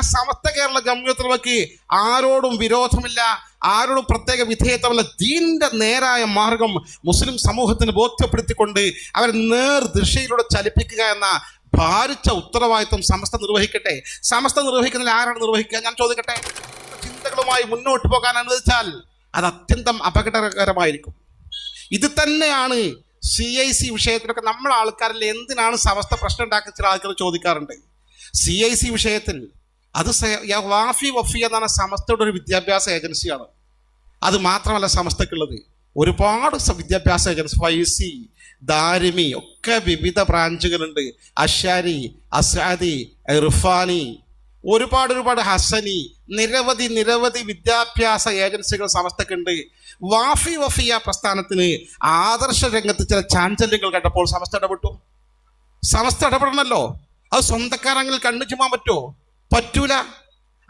സമസ്ത കേരള ജമ്മിയത്തുള്ളവർക്ക് ആരോടും വിരോധമില്ല ആരോടും പ്രത്യേക വിധേയത്വമല്ല. ദീന്റെ നേരായ മാർഗം മുസ്ലിം സമൂഹത്തിന് ബോധ്യപ്പെടുത്തിക്കൊണ്ട് അവരെ നേർ ദിശയിലൂടെ ചലിപ്പിക്കുക എന്ന ഭാരിച്ച ഉത്തരവാദിത്വം സമസ്ത നിർവഹിക്കട്ടെ. സമസ്ത നിർവഹിക്കുന്നതിൽ ആരാണ് നിർവഹിക്കുക? ഞാൻ ചോദിക്കട്ടെ? ചിന്തകളുമായി മുന്നോട്ട് പോകാൻ അനുവദിച്ചാൽ അത് അത്യന്തം അപകടകരമായിരിക്കും. ഇത് തന്നെയാണ് സി ഐ സി വിഷയത്തിലൊക്കെ നമ്മൾ ആൾക്കാരിൽ എന്തിനാണ് സമസ്ത പ്രശ്നം ഉണ്ടാക്കുന്ന ചില ആൾക്കാർ ചോദിക്കാറുണ്ട്. സി ഐ സി വിഷയത്തിൽ അത് വാഫി വഫി എന്നാണ് സമസ്തയുടെ ഒരു വിദ്യാഭ്യാസ ഏജൻസിയാണ്. അത് മാത്രമല്ല സമസ്തക്കുള്ളത് ഒരുപാട് വിദ്യാഭ്യാസ ഏജൻസി വൈസി ദാരിമി ഒക്കെ വിവിധ ബ്രാഞ്ചുകളുണ്ട്. അഷാരി അസാദി ഇർഫാനി ഒരുപാട് ഒരുപാട് ഹസനി നിരവധി നിരവധി വിദ്യാഭ്യാസ ഏജൻസികൾ സമസ്തക്കുണ്ട് വാഫി വഫിയ പ്രസ്ഥാനത്തിന് ആദർശ രംഗത്ത് ചില ചാഞ്ചല്യങ്ങൾ കണ്ടപ്പോൾ സമസ്ത ഇടപെട്ടു. സമസ്ത ഇടപെടണമല്ലോ അത് സ്വന്തക്കാരെങ്കിൽ കണ്ണു ചുമ്മാൻ പറ്റുമോ? പറ്റൂല.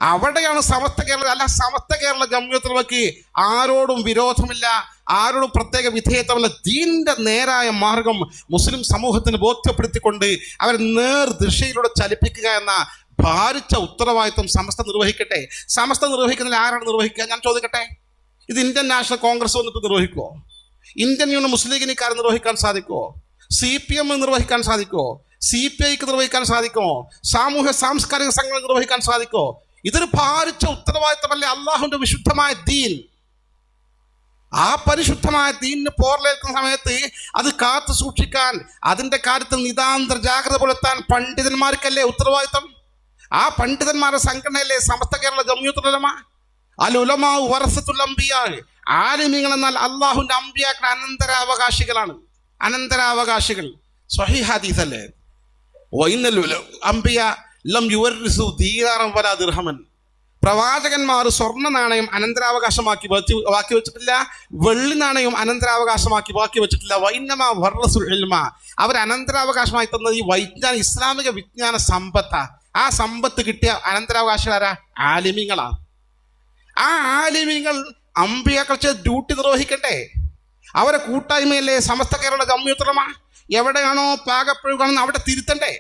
അവിടെയാണ് സമസ്ത കേരള. അല്ല സമസ്ത കേരള ജമ്മിയത്തുള്ളവർക്ക് ആരോടും വിരോധമില്ല ആരോടും പ്രത്യേക വിധേയത്വമല്ല. ദീന്റെ നേരായ മാർഗം മുസ്ലിം സമൂഹത്തിന് ബോധ്യപ്പെടുത്തിക്കൊണ്ട് അവരെ നേർ ദിശയിലൂടെ ചലിപ്പിക്കുക എന്ന ഭാരിച്ച ഉത്തരവാദിത്വം സമസ്ത നിർവഹിക്കട്ടെ. സമസ്ത നിർവഹിക്കുന്നതിൽ ആരാണ് നിർവഹിക്കുക? ഞാൻ ചോദിക്കട്ടെ? ഇത് ഇന്ത്യൻ നാഷണൽ കോൺഗ്രസ് വന്നിട്ട് നിർവഹിക്കുമോ ഇന്ത്യൻ യൂണിയൻ മുസ്ലിം ലീഗിനിക്കാർ നിർവഹിക്കാൻ സാധിക്കുമോ സി പി എം നിർവഹിക്കാൻ സാധിക്കുമോ? സി പി ഐക്ക് നിർവഹിക്കാൻ സാധിക്കുമോ? സാമൂഹ്യ സാംസ്കാരിക സംഘങ്ങൾ നിർവഹിക്കാൻ സാധിക്കുമോ? ഇതൊരു ഭാരിച്ച ഉത്തരവാദിത്തമല്ലേ? അള്ളാഹുവിന്റെ വിശുദ്ധമായ ദീൻ. ആ പരിശുദ്ധമായ ദീനിന് പോർലേൽക്കുന്ന സമയത്ത് അത് കാത്തു സൂക്ഷിക്കാൻ അതിന്റെ കാര്യത്തിൽ നിതാന്തര ജാഗ്രത പുലർത്താൻ പണ്ഡിതന്മാർക്കല്ലേ ഉത്തരവാദിത്തം? ആ പണ്ഡിതന്മാരുടെ സംഘടനയല്ലേ സമസ്ത കേരള ജമ്യൂത്തുലമ അലുലമാവ് ഉലമാ വറസത്തുൽ അംബിയാൾ ആലിമികൾ എന്നാൽ അള്ളാഹുവിന്റെ അനന്തര അനന്തരാവകാശികളാണ്. അനന്തരാവകാശികൾ. സ്വഹി ഹദീസ് ലം യുവർസു ദീനാറം ദിർഹമൻ. പ്രവാചകന്മാർ സ്വർണ നാണയം അനന്തരാവകാശമാക്കി ബാക്കി വെച്ചിട്ടില്ല. വെള്ളി നാണയം അനന്തരാവകാശമാക്കി ബാക്കി വെച്ചിട്ടില്ല. വൈന്നമ വർറസുൽ ഇൽമ. അവർ അനന്തരാവകാശമായി തന്നത് ഈ വൈജ്ഞാന ഇസ്ലാമിക വിജ്ഞാന സമ്പത്താ. ആ സമ്പത്ത് കിട്ടിയ അനന്തരാവകാശികളാരാ ആലിമിങ്ങളാ. ആ ആലിമിങ്ങൾ അമ്പിയാക്കൾ ചെയ്ത് ഡ്യൂട്ടി നിർവഹിക്കട്ടെ അവരെ കൂട്ടായ്മയല്ലേ സമസ്ത കേരള ജമ്മിയുത്തരമ എവിടെയാണോ പാകപ്പിഴകാണെന്ന് അവിടെ തിരുത്തണ്ടേ?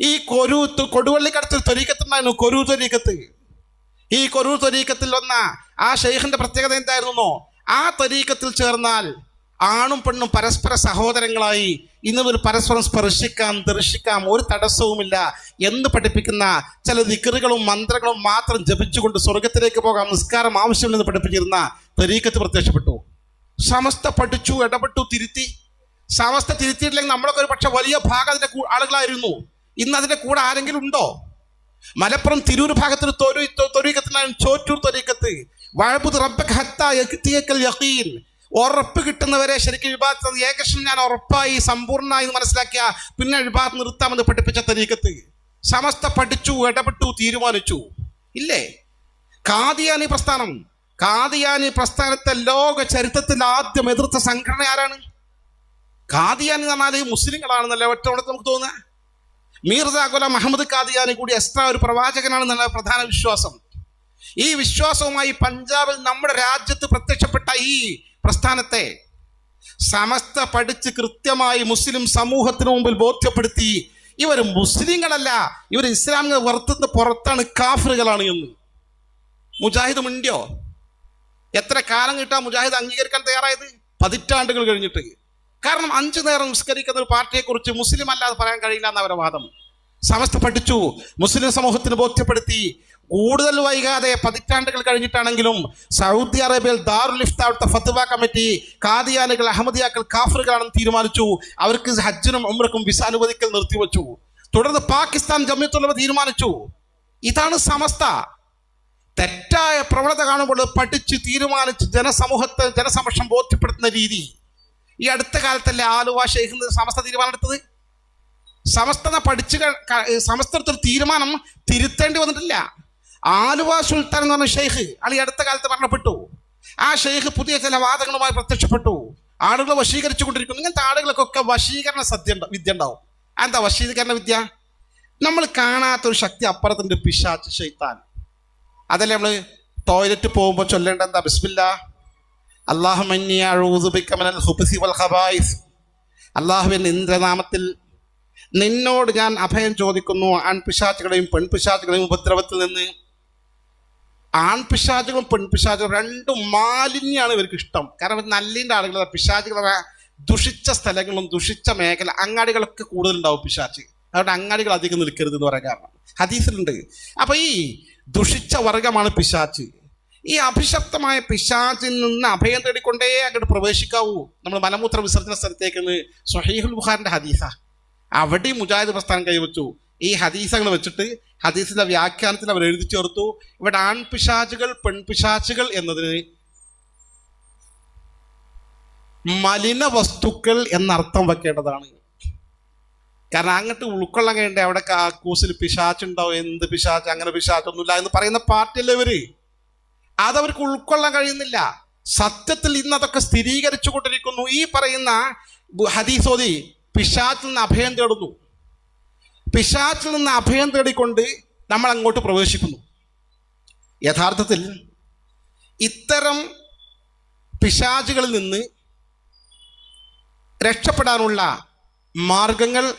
ഈ കൊരു കൊടുവള്ളിക്കടത്ത് തൊരീക്കത്തുണ്ടായിരുന്നു കൊരു തൊരീക്കത്ത് ഈ കൊരു തൊരീക്കത്തിൽ വന്ന ആ ഷെയ്ഖിന്റെ പ്രത്യേകത എന്തായിരുന്നോ? ആ തൊരീക്കത്തിൽ ചേർന്നാൽ ആണും പെണ്ണും പരസ്പര സഹോദരങ്ങളായി ഇന്ന് ഒരു പരസ്പരം സ്പർശിക്കാം ദർശിക്കാം ഒരു തടസ്സവുമില്ല. എന്ന് പഠിപ്പിക്കുന്ന ചില ദിക്കറുകളും മന്ത്രങ്ങളും മാത്രം ജപിച്ചുകൊണ്ട് സ്വർഗത്തിലേക്ക് പോകാം നിസ്കാരം ആവശ്യമില്ലെന്ന് പഠിപ്പിച്ചിരുന്ന തരീക്കത്ത് പ്രത്യക്ഷപ്പെട്ടു. സമസ്ത പഠിച്ചു ഇടപെട്ടു തിരുത്തി. സമസ്ത തിരുത്തിയിട്ടില്ലെങ്കിൽ നമ്മളൊക്കെ ഒരു പക്ഷെ വലിയ ഭാഗം അതിന്റെ ആളുകളായിരുന്നു. ഇന്ന് അതിന്റെ കൂടെ ആരെങ്കിലും ഉണ്ടോ? മലപ്പുറം തിരൂർ ഭാഗത്തിന് തൊരു തൊരീക്കത്തിനാണ് ചോറ്റൂർ തൊരീക്കത്ത് വഴപ്പു റബ്ബക്ക് ഹത്ത യക്തിയക്കൽ യഖീൻ ഉറപ്പ് കിട്ടുന്നവരെ ശരിക്കും വിഭാഗത്ത് ഏകദേശം ഞാൻ ഉറപ്പായി സമ്പൂർണമായി മനസ്സിലാക്കിയ പിന്നെ വിഭാഗത്ത് നിർത്താമെന്ന് പഠിപ്പിച്ച തരീക്കത്ത് സമസ്ത പഠിച്ചു ഇടപെട്ടു തീരുമാനിച്ചു. ഇല്ലേ? കാദിയാനി പ്രസ്ഥാനം. കാദിയാനി പ്രസ്ഥാനത്തെ ലോക ചരിത്രത്തിൽ ആദ്യം എതിർത്ത സംഘടന ആരാണ്? കാദിയാനി എന്ന് പറഞ്ഞാൽ മുസ്ലിങ്ങളാണെന്നല്ലേ ഒറ്റ നമുക്ക് തോന്നുക? മീർസ ഗുലാം അഹമ്മദ് കാദിയാനി കൂടി എക്സ്ട്രാ ഒരു പ്രവാചകനാണെന്നുള്ള പ്രധാന വിശ്വാസം. ഈ വിശ്വാസവുമായി പഞ്ചാബിൽ നമ്മുടെ രാജ്യത്ത് പ്രത്യക്ഷപ്പെട്ട ഈ പ്രസ്ഥാനത്തെ സമസ്ത പഠിച്ച് കൃത്യമായി മുസ്ലിം സമൂഹത്തിന് മുമ്പിൽ ബോധ്യപ്പെടുത്തി ഇവർ മുസ്ലിങ്ങളല്ല ഇവർ ഇസ്ലാമിക വർത്തത്തിന് പുറത്താണ് കാഫറുകളാണ് എന്ന്. മുജാഹിദ് മിണ്ടിയോ? എത്ര കാലം കിട്ടാൻ മുജാഹിദ് അംഗീകരിക്കാൻ തയ്യാറായത്? പതിറ്റാണ്ടുകൾ കഴിഞ്ഞിട്ട്. കാരണം അഞ്ചു നേരം നിസ്കരിക്കുന്ന ഒരു പാർട്ടിയെക്കുറിച്ച് മുസ്ലിം അല്ലാതെ പറയാൻ കഴിയില്ല എന്നവരെ വാദം. സമസ്ത പഠിച്ചു. മുസ്ലിം സമൂഹത്തിന് ബോധ്യപ്പെടുത്തി. കൂടുതൽ വൈകാതെ പതിറ്റാണ്ടുകൾ കഴിഞ്ഞിട്ടാണെങ്കിലും സൗദി അറേബ്യയിൽ ദാറുൽ ഇഫ്ത അവിടുത്തെ ഫത്തുവ കമ്മിറ്റി കാദിയാനികൾ അഹമ്മദിയാക്കൾ കാഫറുകളാണെന്ന് തീരുമാനിച്ചു. അവർക്ക് ഹജ്ജിനും ഉമ്രക്കും വിസ അനുവദിക്കൽ നിർത്തിവെച്ചു. തുടർന്ന് പാകിസ്ഥാൻ ജമ്യത്തുള്ളവ തീരുമാനിച്ചു. ഇതാണ് സമസ്ത. തെറ്റായ പ്രവണത കാണുമ്പോൾ പഠിച്ച് തീരുമാനിച്ച് ജനസമൂഹത്തെ ജനസമക്ഷം ബോധ്യപ്പെടുത്തുന്ന രീതി. ഈ അടുത്ത കാലത്തല്ലേ ആലുവ ഷെയ്ഖ് സമസ്ത തീരുമാനം എടുത്തത്? സമസ്ത പഠിച്ച് ക- ക- സമസ്ത എടുത്തൊരു തീരുമാനം തിരുത്തേണ്ടി വന്നിട്ടില്ല. ആലുവ സുൽത്താൻ എന്ന് പറഞ്ഞ ഷെയ്ഖ് ആൾ ഈ അടുത്ത കാലത്ത് മരണപ്പെട്ടു. ആ ഷെയ്ഖ് പുതിയ ചില വാദങ്ങളുമായി പ്രത്യക്ഷപ്പെട്ടു. ആളുകളെ വശീകരിച്ചു കൊണ്ടിരിക്കുന്നു ഇങ്ങനത്തെ ആളുകൾക്കൊക്കെ വശീകരണ സദ്യ വിദ്യ ഉണ്ടാവും. എന്താ വശീകരണ വിദ്യ? നമ്മൾ കാണാത്തൊരു ശക്തി അപ്പുറത്തുണ്ട് പിശാച്ച് ഷെയ്ത്താൻ. അതല്ലേ നമ്മൾ ടോയ്ലറ്റ് പോകുമ്പോൾ ചൊല്ലേണ്ട എന്താ ബിസ്മില്ല അള്ളാഹുമിന്നൽ ഹുബസി വൽ ഇന്ദ്രനാമത്തിൽ നിന്നോട് ഞാൻ അഭയം ചോദിക്കുന്നു. ആൺപിശാചുകളെയും പെൺപിശാചുകളെയും ഉപദ്രവത്തിൽ നിന്ന്. ആൺപിശാചുകളും പെൺപിശാചുകളും രണ്ടും മാലിന്യമാണ് ഇവർക്ക് ഇഷ്ടം. കാരണം നല്ലിന്റെ ആളുകൾ പിശാചുകളെ ദുഷിച്ച സ്ഥലങ്ങളും ദുഷിച്ച മേഖല അങ്ങാടികളൊക്കെ കൂടുതലുണ്ടാവും പിശാച്ച് അതുകൊണ്ട് അങ്ങാടികൾ അധികം നിൽക്കരുത് എന്ന് പറയാൻ കാരണം. ഹദീസിലുണ്ട്. അപ്പോൾ ഈ ദുഷിച്ച വർഗമാണ് പിശാച്ച്. ഈ അഭിശപ്തമായ പിശാചിൽ നിന്ന് അഭയം തേടിക്കൊണ്ടേ അങ്ങോട്ട് പ്രവേശിക്കാവൂ. നമ്മൾ മലമൂത്ര വിസർജന സ്ഥലത്തേക്ക് സ്വഹീഹുൽ ബുഹാറിന്റെ ഹദീസ. അവിടെ മുജാഹിദ് പ്രസ്ഥാനം കൈവച്ചു. ഈ ഹദീസങ്ങൾ വെച്ചിട്ട് ഹദീസിന്റെ വ്യാഖ്യാനത്തിൽ അവർ എഴുതി ചേർത്തു. ഇവിടെ ആൺപിശാചുകൾ പെൺപിശാചുകൾ എന്നതിന് മലിന വസ്തുക്കൾ എന്നർത്ഥം വെക്കേണ്ടതാണ്. കാരണം അങ്ങോട്ട് ഉൾക്കൊള്ളാൻ കഴിയണ്ടേ അവിടെ കാക്കൂസിൽ പിശാച്ചുണ്ടാവും. എന്ത് പിശാച്ച്? അങ്ങനെ പിശാച്ചൊന്നുമില്ല എന്ന് പറയുന്ന പാർട്ടിയല്ലേ ഇവർ? അതവർക്ക് ഉൾക്കൊള്ളാൻ കഴിയുന്നില്ല. സത്യത്തിൽ ഇന്ന് അതൊക്കെ സ്ഥിരീകരിച്ചു കൊണ്ടിരിക്കുന്നു. ഈ പറയുന്ന ഹദീസോദി പിശാച്ചിൽ നിന്ന് അഭയം തേടുന്നു. പിശാച്ചിൽ നിന്ന് അഭയം തേടിക്കൊണ്ട് നമ്മൾ അങ്ങോട്ട് പ്രവേശിക്കുന്നു. യഥാർത്ഥത്തിൽ ഇത്തരം പിശാചുകളിൽ നിന്ന് രക്ഷപ്പെടാനുള്ള മാർഗങ്ങൾ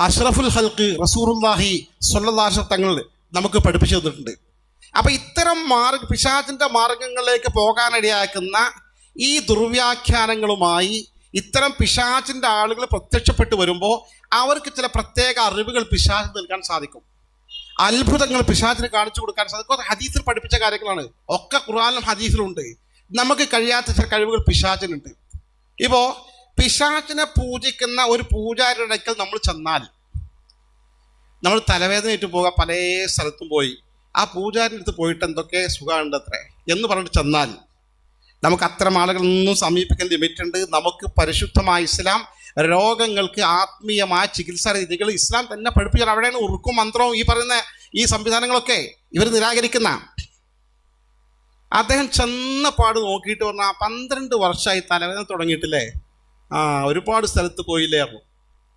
അഷ്റഫുൽ ഹൽക്ക് റസൂറുല്ലാഹി സൊല്ലാഷ തങ്ങൾ നമുക്ക് പഠിപ്പിച്ചു തന്നിട്ടുണ്ട്. അപ്പൊ ഇത്തരം മാർഗ പിശാചിന്റെ മാർഗങ്ങളിലേക്ക് പോകാനിടയാക്കുന്ന ഈ ദുർവ്യാഖ്യാനങ്ങളുമായി ഇത്തരം പിശാചിന്റെ ആളുകൾ പ്രത്യക്ഷപ്പെട്ടു വരുമ്പോൾ അവർക്ക് ചില പ്രത്യേക അറിവുകൾ പിശാച് നൽകാൻ സാധിക്കും. അത്ഭുതങ്ങൾ പിശാചിന് കാണിച്ചു കൊടുക്കാൻ സാധിക്കും. ഹദീസിൽ പഠിപ്പിച്ച കാര്യങ്ങളാണ്. ഒക്കെ ഖുറാനും ഹദീസിലുണ്ട്. നമുക്ക് കഴിയാത്ത ചില കഴിവുകൾ പിശാചിനുണ്ട്. ഇപ്പോ പിശാചിനെ പൂജിക്കുന്ന ഒരു പൂജാരിയുടെ അടുക്കൽ നമ്മൾ ചെന്നാൽ നമ്മൾ തലവേദനയിട്ട് പോകാൻ പല സ്ഥലത്തും പോയി. ആ പൂജാരിന്റെ അടുത്ത് പോയിട്ട് എന്തൊക്കെ സുഖമുണ്ട് അത്രേ? എന്ന് പറഞ്ഞിട്ട് ചെന്നാൽ നമുക്ക് അത്തരം ആളുകളൊന്നും സമീപിക്കാൻ ലിമിറ്റ് ഉണ്ട് നമുക്ക് പരിശുദ്ധമായ ഇസ്ലാം രോഗങ്ങൾക്ക് ആത്മീയമായ ചികിത്സാ രീതികൾ ഇസ്ലാം തന്നെ പഠിപ്പിക്കണം. അവിടെയാണ് ഉറുക്കും മന്ത്രവും ഈ പറയുന്ന ഈ സംവിധാനങ്ങളൊക്കെ ഇവർ നിരാകരിക്കുന്ന. അദ്ദേഹം ചെന്ന പാട് നോക്കിയിട്ട് പറഞ്ഞാൽ പന്ത്രണ്ട് വർഷമായി തലവേദന തുടങ്ങിയിട്ടില്ലേ? ആ ഒരുപാട് സ്ഥലത്ത് പോയില്ലേ അപ്പോൾ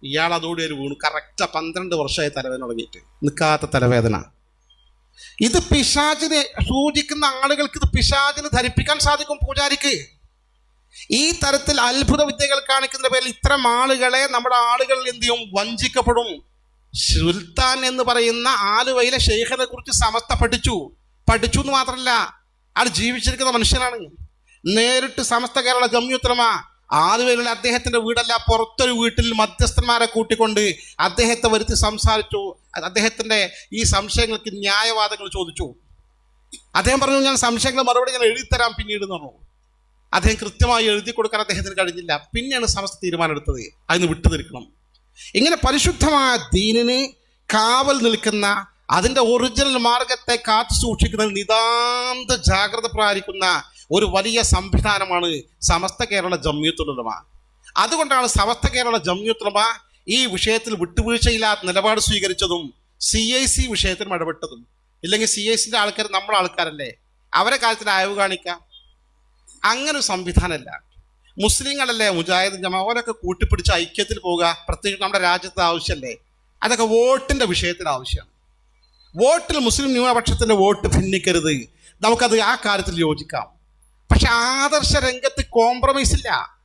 ഇയാൾ അതോടെ ഒരു വീണു കറക്റ്റ് പന്ത്രണ്ട് വർഷമായി തലവേദന തുടങ്ങിയിട്ട്. നിൽക്കാത്ത തലവേദന. ഇത് പിശാചിനെ സൂചിക്കുന്ന ആളുകൾക്ക് ഇത് പിശാചിനെ ധരിപ്പിക്കാൻ സാധിക്കും പൂജാരിക്ക്. ഈ തരത്തിൽ അത്ഭുത വിദ്യകൾ കാണിക്കുന്ന പേരിൽ ഇത്തരം ആളുകളെ നമ്മുടെ ആളുകൾ എന്ത് ചെയ്യും? വഞ്ചിക്കപ്പെടും. സുൽത്താൻ എന്ന് പറയുന്ന ആലുവയിലെ ഷെയ്ഖിനെ കുറിച്ച് സമസ്ത പഠിച്ചു. പഠിച്ചു എന്ന് മാത്രമല്ല ആൾ ജീവിച്ചിരിക്കുന്ന മനുഷ്യനാണ്. നേരിട്ട് സമസ്ത കേരള ജമ്യുത്തരമ ആലുവയിലുള്ള അദ്ദേഹത്തിന്റെ വീടല്ല പുറത്തൊരു വീട്ടിൽ മധ്യസ്ഥന്മാരെ കൂട്ടിക്കൊണ്ട് അദ്ദേഹത്തെ വരുത്തി സംസാരിച്ചു. അദ്ദേഹത്തിന്റെ ഈ സംശയങ്ങൾക്ക് ന്യായവാദങ്ങൾ ചോദിച്ചു. അദ്ദേഹം പറഞ്ഞു ഞാൻ സംശയങ്ങൾ മറുപടി ഞാൻ എഴുതിത്തരാം പിന്നീട് എന്ന് പറഞ്ഞു. അദ്ദേഹം കൃത്യമായി എഴുതി കൊടുക്കാൻ അദ്ദേഹത്തിന് കഴിഞ്ഞില്ല. പിന്നെയാണ് സമസ്ത തീരുമാനമെടുത്തത്. അതിന് വിട്ടുനിൽക്കണം. ഇങ്ങനെ പരിശുദ്ധമായ ദീനിന് കാവൽ നിൽക്കുന്ന അതിന്റെ ഒറിജിനൽ മാർഗത്തെ കാത്തു സൂക്ഷിക്കുന്ന നിതാന്ത ജാഗ്രത പ്രാപിക്കുന്ന ഒരു വലിയ സംവിധാനമാണ് സമസ്ത കേരള ജമ്യൂത്തുലമ. അതുകൊണ്ടാണ് സമസ്ത കേരള ജമ്യൂത്തുലമ ഈ വിഷയത്തിൽ വിട്ടുവീഴ്ചയില്ലാത്ത നിലപാട് സ്വീകരിച്ചതും സി ഐ സി വിഷയത്തിനും ഇടപെട്ടതും. ഇല്ലെങ്കിൽ സി ഐ സിന്റെ ആൾക്കാർ നമ്മുടെ ആൾക്കാരല്ലേ? അവരെ കാര്യത്തിൽ അയവ് കാണിക്കാം. അങ്ങനെ ഒരു സംവിധാനമല്ല. മുസ്ലിങ്ങളല്ലേ മുജാഹിദ് ജമാ അവരൊക്കെ കൂട്ടിപ്പിടിച്ച് ഐക്യത്തിൽ പോവുക പ്രത്യേകിച്ച് നമ്മുടെ രാജ്യത്തെ ആവശ്യമല്ലേ? അതൊക്കെ വോട്ടിന്റെ വിഷയത്തിൽ ആവശ്യമാണ് വോട്ടിൽ മുസ്ലിം ന്യൂനപക്ഷത്തിന്റെ വോട്ട് ഭിന്നിക്കരുത്. നമുക്കത് ആ കാര്യത്തിൽ യോജിക്കാം. പക്ഷെ ആദർശ രംഗത്ത് കോംപ്രമൈസ് ഇല്ല.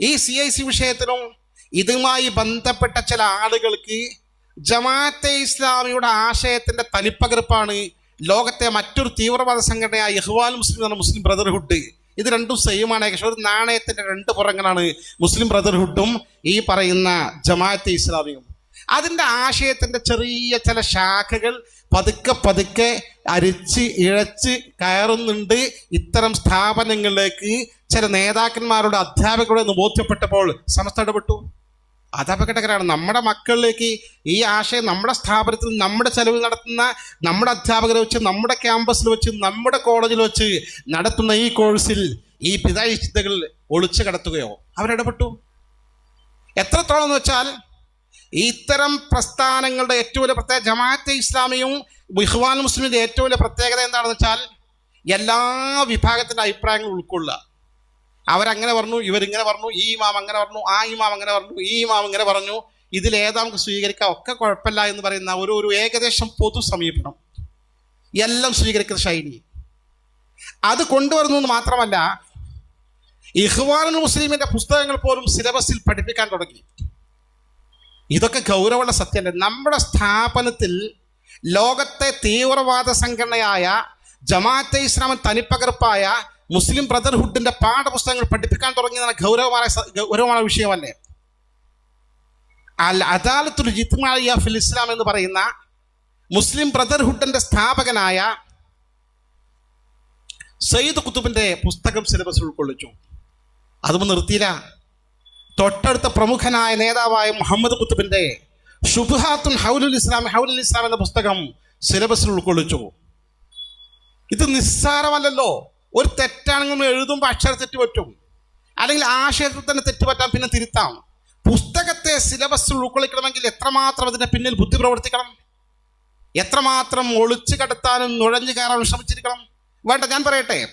ഈ സി ഐ സി വിഷയത്തിലും ഇതുമായി ബന്ധപ്പെട്ട ചില ആളുകൾക്ക് ജമാഅത്തെ ഇസ്ലാമിയുടെ ആശയത്തിന്റെ തനിപ്പകർപ്പാണ് ലോകത്തെ മറ്റൊരു തീവ്രവാദ സംഘടനയായ ഇഹ്വാൽ മുസ്ലിം എന്ന മുസ്ലിം ബ്രദർഹുഡ്. ഇത് രണ്ടും സെയിമാണ് ഏകദേശം ഒരു നാണയത്തിന്റെ രണ്ട് പുറങ്ങളാണ് മുസ്ലിം ബ്രദർഹുഡും ഈ പറയുന്ന ജമാഅത്തെ ഇസ്ലാമിയും. അതിന്റെ ആശയത്തിന്റെ ചെറിയ ചില ശാഖകൾ പതുക്കെ പതുക്കെ അരിച്ച് ഇഴച്ച് കയറുന്നുണ്ട്. ഇത്തരം സ്ഥാപനങ്ങളിലേക്ക് ചില നേതാക്കന്മാരുടെ അധ്യാപകരുടെ ബോധ്യപ്പെട്ടപ്പോൾ സമസ്ത ഇടപെട്ടു. അത് അപകടകരമാണ് നമ്മുടെ മക്കളിലേക്ക് ഈ ആശയം നമ്മുടെ സ്ഥാപനത്തിൽ നമ്മുടെ ചെലവിൽ നടത്തുന്ന നമ്മുടെ അധ്യാപകരെ വെച്ച് നമ്മുടെ ക്യാമ്പസിൽ വെച്ച് നമ്മുടെ കോളേജിൽ വെച്ച് നടത്തുന്ന ഈ കോഴ്സിൽ ഈ പിതാ ഇഷ്ടതകൾ ഒളിച്ചു കടത്തുകയോ? അവരിടപെട്ടു. എത്രത്തോളം എന്ന് വെച്ചാൽ ഇത്തരം പ്രസ്ഥാനങ്ങളുടെ ഏറ്റവും വലിയ പ്രത്യേക ജമാഅത്തെ ഇസ്ലാമിയും ബിഹ്വാൻ മുസ്ലിമിന്റെ ഏറ്റവും വലിയ പ്രത്യേകത എന്താണെന്ന് വെച്ചാൽ എല്ലാ വിഭാഗത്തിന്റെ അഭിപ്രായങ്ങളും ഉൾക്കൊള്ളുക. അവരങ്ങനെ പറഞ്ഞു ഇവരിങ്ങനെ പറഞ്ഞു ഈ ഇമാം അങ്ങനെ പറഞ്ഞു ആ ഇമാം അങ്ങനെ പറഞ്ഞു ഈ ഇമാം ഇങ്ങനെ പറഞ്ഞു. ഇതിലേതാ നമുക്ക് സ്വീകരിക്കാം? ഒക്കെ കുഴപ്പമില്ല എന്ന് പറയുന്ന ഒരു ഒരു ഏകദേശം പൊതു സമീപനം. എല്ലാം സ്വീകരിക്കുന്ന ശൈലി. അത് കൊണ്ടുവരുന്നു എന്ന് മാത്രമല്ല ഇഹ്വാനുൽ മുസ്ലിമിന്റെ പുസ്തകങ്ങൾ പോലും സിലബസിൽ പഠിപ്പിക്കാൻ തുടങ്ങി. ഇതൊക്കെ ഗൗരവമുള്ള സത്യമല്ലേ നമ്മുടെ സ്ഥാപനത്തിൽ ലോകത്തെ തീവ്രവാദ സംഘടനയായ ജമാഅത്തെ ഇസ്ലാമൻ തനിപ്പകർപ്പായ മുസ്ലിം ബ്രദർഹുഡിന്റെ പാഠപുസ്തകങ്ങൾ പഠിപ്പിക്കാൻ തുടങ്ങിയതാണ് ഗൗരവമായ ഗൗരവമായ വിഷയമല്ലേ അൽ അദാലത്തുൽ ജിത്മായ ഫിൽ ഇസ്ലാം എന്ന് പറയുന്ന മുസ്ലിം ബ്രദർഹുഡിന്റെ സ്ഥാപകനായ സയ്യിദ് കുത്തുബിന്റെ പുസ്തകം സിലബസ് ഉൾക്കൊള്ളിച്ചു. അതും നിർത്തിയില്ല. തൊട്ടടുത്ത പ്രമുഖനായ നേതാവായ മുഹമ്മദ് കുത്തുബിന്റെ ഷുബുഹാത്തുൻ ഹൗലുൽ ഇസ്ലാം ഹൗലുൽ ഇസ്ലാം എന്ന പുസ്തകം സിലബസിൽ ഉൾക്കൊള്ളിച്ചു. ഇത് നിസ്സാരമല്ലല്ലോ. ഒരു തെറ്റാണെങ്കിൽ എഴുതുമ്പോൾ അക്ഷര തെറ്റ് പറ്റും. അല്ലെങ്കിൽ ആശയത്തിൽ തന്നെ തെറ്റ് പറ്റാൻ പിന്നെ തിരുത്താം. പുസ്തകത്തെ സിലബസിൽ ഉൾക്കൊള്ളിക്കണമെങ്കിൽ എത്രമാത്രം അതിന്റെ പിന്നിൽ ബുദ്ധി പ്രവർത്തിക്കണം? എത്രമാത്രം ഒളിച്ചു കടത്താനും നുഴഞ്ഞു കയറാനും ശ്രമിച്ചിരിക്കണം? വേണ്ട ഞാൻ പറയട്ടെ.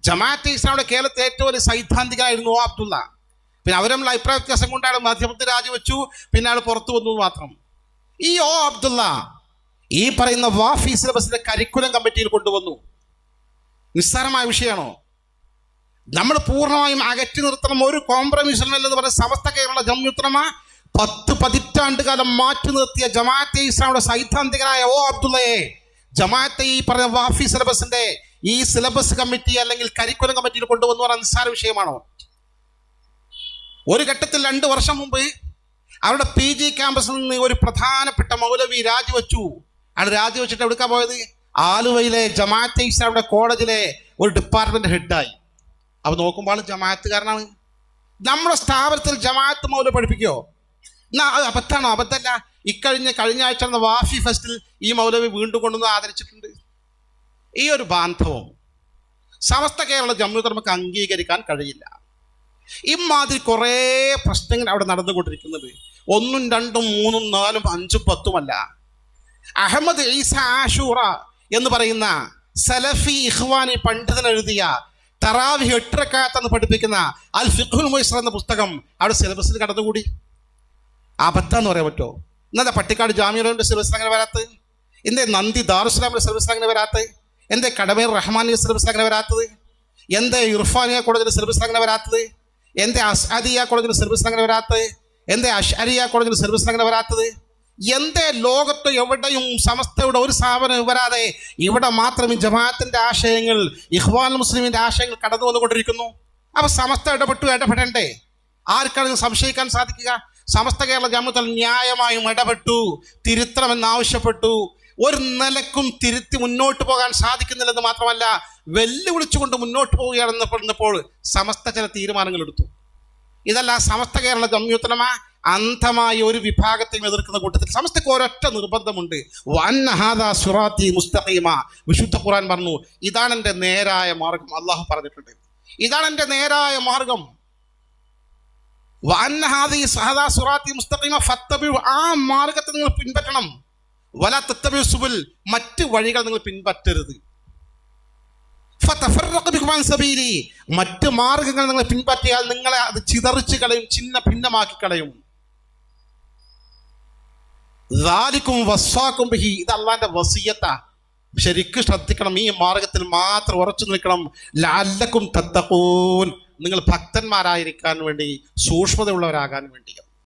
ജമാഅത്തെ ഇസ്ലാമിയുടെ കേരളത്തിലെ ഏറ്റവും വലിയ ഒ അബ്ദുള്ള. പിന്നെ അവരും അഭിപ്രായ വ്യത്യാസം കൊണ്ടാണ് മാധ്യമത്തിൽ രാജിവെച്ചു. പിന്നെ ആൾ പുറത്തു വന്നു മാത്രം. ഈ ഓ അബ്ദുള്ള ഈ പറയുന്ന വാഫി സിലബസിന്റെ കരിക്കുലം കമ്മിറ്റിയിൽ കൊണ്ടുവന്നു. നിസ്സാരമായ വിഷയമാണോ? നമ്മൾ പൂർണമായും അകറ്റി നിർത്തണം. ഒരു കോംപ്രമൈസും എന്ന് പറഞ്ഞ സമസ്ത കേരള ജംയുത്രമ പത്ത് പതിറ്റാണ്ട് കാലം മാറ്റി നിർത്തിയ ജമാഅത്തെ ഇസ്ലാമിയുടെ സൈദ്ധാന്തികനായ ഓ അബ്ദുള്ളയെ ജമാഅത്തെ ഈ പറഞ്ഞ വാഫി സിലബസിന്റെ ഈ സിലബസ് കമ്മിറ്റി അല്ലെങ്കിൽ കരിക്കുലം കമ്മിറ്റിയിൽ കൊണ്ടുവന്നു പറഞ്ഞ നിസ്സാര വിഷയമാണോ? ഒരു ഘട്ടത്തിൽ രണ്ട് വർഷം മുമ്പ് അവരുടെ പി ജി ക്യാമ്പസിൽ നിന്ന് ഒരു പ്രധാനപ്പെട്ട മൗലവി രാജിവെച്ചു. അയാൾ രാജിവെച്ചിട്ട് എവിടേക്കാ പോയത്? ആലുവയിലെ ജമാഅത്തെ ഇസ്ലാമിയുടെ കോളേജിലെ ഒരു ഡിപ്പാർട്ട്മെന്റ് ഹെഡായി അപ്പോൾ നോക്കുമ്പോൾ ജമാഅത്ത് ജമാഅത്തുകാരനാണ്. നമ്മുടെ സ്ഥാപനത്തിൽ ജമാഅത്ത് മൗല പഠിപ്പിക്കുമോ എന്നാ അത് അബദ്ധാണോ അബദ്ധമല്ല. ഇക്കഴിഞ്ഞ കഴിഞ്ഞ ആഴ്ച നടന്ന വാഫി ഫെസ്റ്റിൽ ഈ മൗലവി വീണ്ടും കൊണ്ടുവന്ന് ആദരിച്ചിട്ടുണ്ട്. ഈ ഒരു ബാന്ധവം സമസ്ത കേരള ജമ്മു നമുക്ക് അംഗീകരിക്കാൻ കഴിയില്ല. ഇമാതിരി കുറേ പ്രശ്നങ്ങൾ അവിടെ നടന്നുകൊണ്ടിരിക്കുന്നത്. ഒന്നും രണ്ടും മൂന്നും നാലും അഞ്ചും പത്തുമല്ല അഹമ്മദ് ഈസ ആഷൂറ എന്ന് പറയുന്ന സലഫി ഇഹ്വാനി പണ്ഡിതൻ എഴുതിയ തറാവി എട്ടരക്കാത്തെന്ന് പഠിപ്പിക്കുന്ന അൽ ഫിഖുൽ മൊയ്സർ എന്ന പുസ്തകം അവിടെ സിലബസിൽ കടന്നുകൂടി. അബദ്ധമെന്ന് പറയാൻ പറ്റുമോ? എന്നാ പട്ടിക്കാട് ജാമ്യയുടെ സിലബസ് അങ്ങനെ വരാത്തത്? എന്തേ നന്ദി ദാറുസ്ലാമിന്റെ സിലബസ് അങ്ങനെ വരാത്തത്? എന്തേ കടമേർ റഹ്മാനിയുടെ സിലബസ് അങ്ങനെ വരാത്തത്? എന്തേ ഇർഫാനിയ കോളേജിന്റെ സിലബസ് അങ്ങനെ വരാത്തത്? എന്തേ അസാദിയ കോളേജിൽ സർവീസ് അങ്ങനെ വരാത്തത്? എന്തേ അഷാരിയ കോളേജിൽ സർവീസ് അങ്ങനെ വരാത്തത്? എന്തേ ലോകത്ത് എവിടെയും സമസ്തയുടെ ഒരു സ്ഥാപനം വരാതെ ഇവിടെ മാത്രം ഈ ജമാഅത്തിന്റെ ആശയങ്ങൾ ഇഹ്വാൻ മുസ്ലിമിന്റെ ആശയങ്ങൾ കടന്നു വന്നുകൊണ്ടിരിക്കുന്നു? അപ്പൊ സമസ്ത ഇടപെട്ടു ഇടപെടണ്ടേ? ആർക്കാണ് സംശയിക്കാൻ സാധിക്കുക? സമസ്ത കേരള ജമത്തിൽ ന്യായമായും ഇടപെട്ടു തിരുത്തണമെന്നാവശ്യപ്പെട്ടു. ഒരു നിലക്കും തിരുത്തി മുന്നോട്ട് പോകാൻ സാധിക്കുന്നില്ലെന്ന് മാത്രമല്ല വെല്ലുവിളിച്ചുകൊണ്ട് മുന്നോട്ട് പോവുകയാണെന്ന് പറഞ്ഞപ്പോൾ സമസ്ത ചില തീരുമാനങ്ങൾ എടുത്തു. ഇതല്ല സമസ്ത കേരള ജമ്യൂത്തലമ അന്ധമായ ഒരു വിഭാഗത്തെയും എതിർക്കുന്ന കൂട്ടത്തിൽ സമസ്തക്ക് ഒരൊറ്റ നിർബന്ധമുണ്ട്. സുറാത്തി മുസ്തഖീമ. വിശുദ്ധ ഖുറാൻ പറഞ്ഞു ഇതാണ് എന്റെ നേരായ മാർഗം. അള്ളാഹു പറഞ്ഞിട്ടുണ്ട്. ഇതാണ് എന്റെ നേരായ മാർഗം. മുസ്തഖീമ ആ മാർഗത്തെ നിങ്ങൾ പിൻപറ്റണം. വല തത്തബിഉ സുബുൽ മറ്റ് വഴികൾ നിങ്ങൾ പിൻപറ്റരുത്. മറ്റ് മാർഗങ്ങൾ നിങ്ങൾ പിൻപറ്റിയാൽ നിങ്ങളെ അത് ചിതറിച്ച് കളയും ചിന്ന ഭിന്നമാക്കി കളയും. ദാലിക്കും വസ്വാക്കും ബിഹി. ഇത് അള്ളാന്റെ വസീയത്ത. ശരിക്കും ശ്രദ്ധിക്കണം ഈ മാർഗത്തിൽ മാത്രം ഉറച്ചു നിൽക്കണം. ലാല്ലക്കും തത്തക്കൂൻ നിങ്ങൾ ഭക്തന്മാരായിരിക്കാൻ വേണ്ടി സൂക്ഷ്മതയുള്ളവരാകാൻ വേണ്ടി.